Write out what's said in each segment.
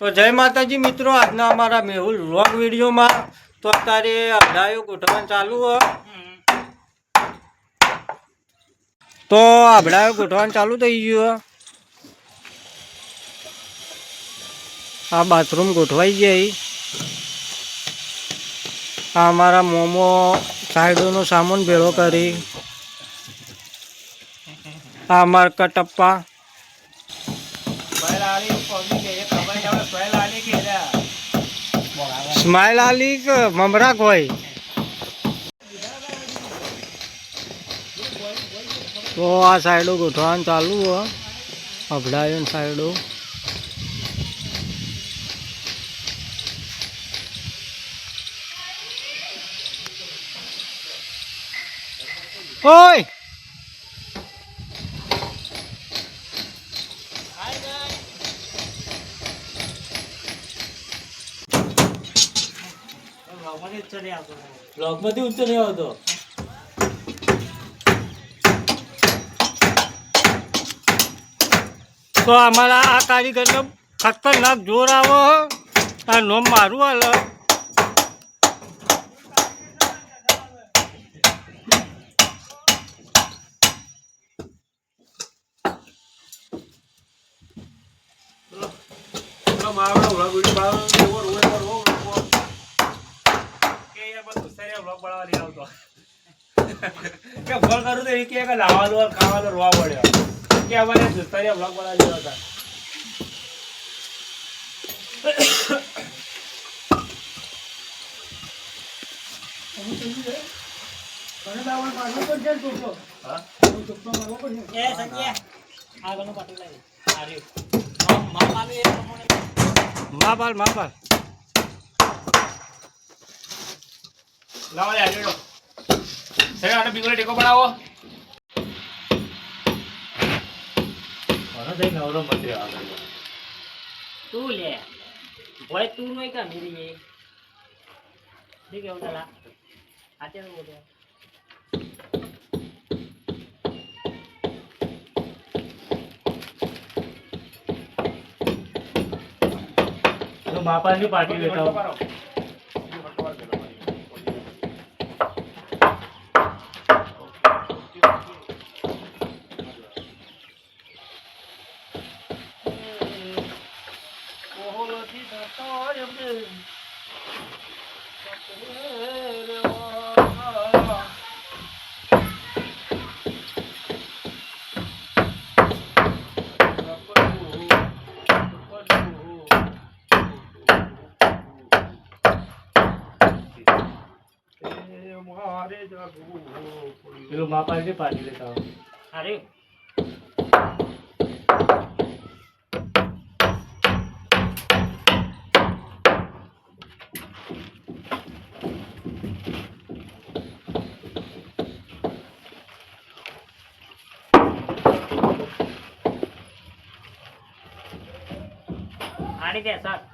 તો જય માતાજી મિત્રો, આજના અમારા મેહુલ રોંગ વિડીયોમાં તો અત્યારે અડાયો ગોઠવણ ચાલુ હ. તો અભડાયો ગોઠવણ ચાલુ થઈ ગયું. આ બાથરૂમ ગોઠવાઈ જાય આ અમારા મોમો સાઈડોનો સામાન ભેળો કરી. આ અમારા કટપ્પા. સ્માઇલ આલી કે મમરા કોઈ તો આ સાઈડો ગોઠવાનું ચાલુ હો. અભડાયો સાઈડો. ઓય! બ્લોકમાંથી ઊંચો નહીં આવતો. તો અમારા આ કારીગરનો ખતરનાક જોર આવો. આ નોમ મારું હાલ. કે ફોન કરું તો એ કે લાવવા દો રોવા પડ્યો કે અમારે દોસ્તારિયા બ્લોગ બનાવી દેવા હતા. હા? મા બાલ મા બાલ. લાવો લે આજો સાહેબ આને બીંગોળે ટેકો બનાવો. મને જઈ નવરો મત રે તું લે. ભોય તું નોય કા મેરી એ? પાર્ટી લેતા મારે પેલું મા પાડી દે પાડી લેતા અરે પાડી દે સર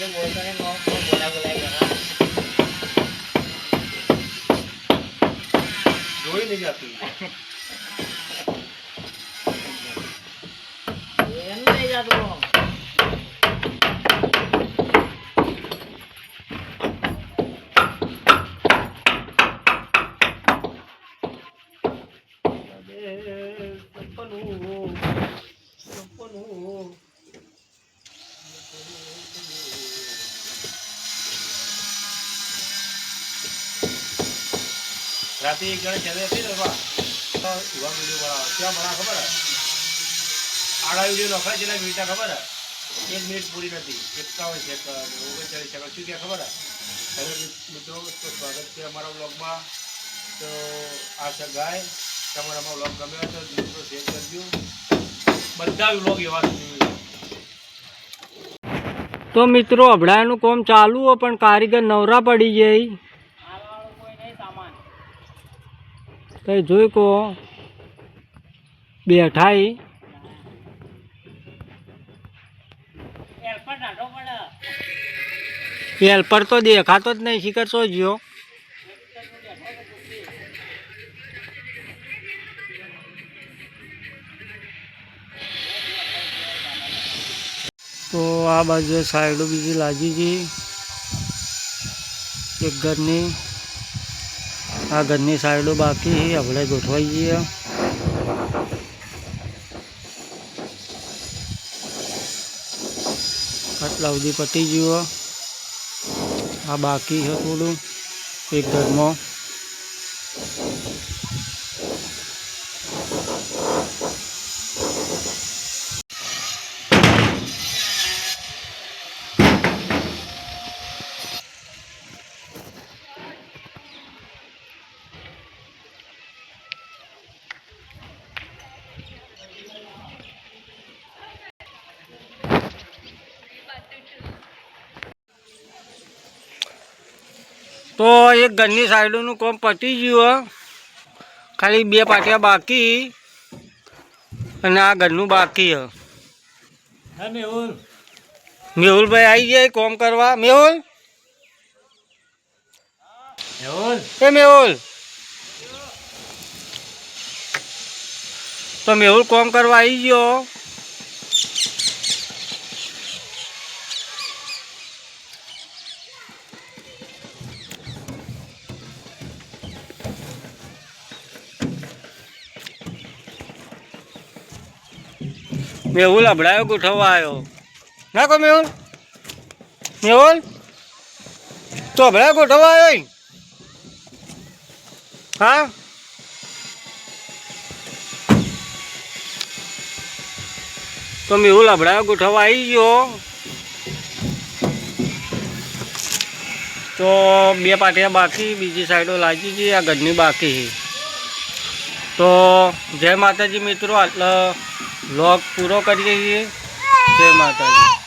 যে বলতে গোলা গোলাই গলা જોઈ નહીં જતી એમ નહીં જતું. રાતે એક જણે ચેનલ હતી ને એમાં યુવા વીડિયો ક્યાં ભણા ખબર હે? આડા વીડિયો નોખા છે એના મિનિટા ખબર હે? એક મિનિટ પૂરી નથી. એકાવન સેકન્ડ ઓગણચાલીસ સેકન્ડ શું ક્યાં ખબર હે? હેલો મિત્રો સ્વાગત છે અમારા બ્લોગમાં તો આ છે ગાય. તમારા અમારો બ્લોગ ગમ્યો તો મિત્રો શેર કરજો. બધા બ્લોગ એવા તો મિત્રો અભડાનું કોમ ચાલુ હો, પણ કારીગર નવરા પડી જાય આવાળો કોઈ નહીં સામાન તો જોઈ કહો બેઠાઈ અઠાઈ પડે હેલ્પર તો દેખાતો જ નહીં, શિખર તો જ્યો તો આ બાજુ સાઈડો બીજી લાગી છે એક ઘરની. આ ઘરની સાઈડો બાકી આપણે ગોઠવાઈ જઈએ આટલા સુધી પતી જુઓ આ બાકી છે થોડું, એક ઘરમાં. તો એક ઘરની સાઈડોનું કામ પતી ગયું ખાલી બે પાટિયા બાકી અને આ ઘરનું બાકી મેહુલ. મેહુલભાઈ આવી ગયા કોમ કરવા. મેહુલ? મેહુલ. એ મેહુલ. તો મેહુલ કોમ કરવા આવી ગયો. મેહુલ અભડાયો ગોઠવવા આવ્યો ના કો મેહુલ? મેહુલ? તો અભડાયો ગોઠવવા આવ્યો હા? તો મેહુલ અભડાયો ગોઠવવા આવી ગયો. તો બે પાટિયા બાકી, બીજી સાઈડો લાગી ગઈ, આ ગઢની બાકી. તો જય માતાજી મિત્રો, આટલો વ્લોગ પૂરો કરીએ છીએ. જય માતાજી.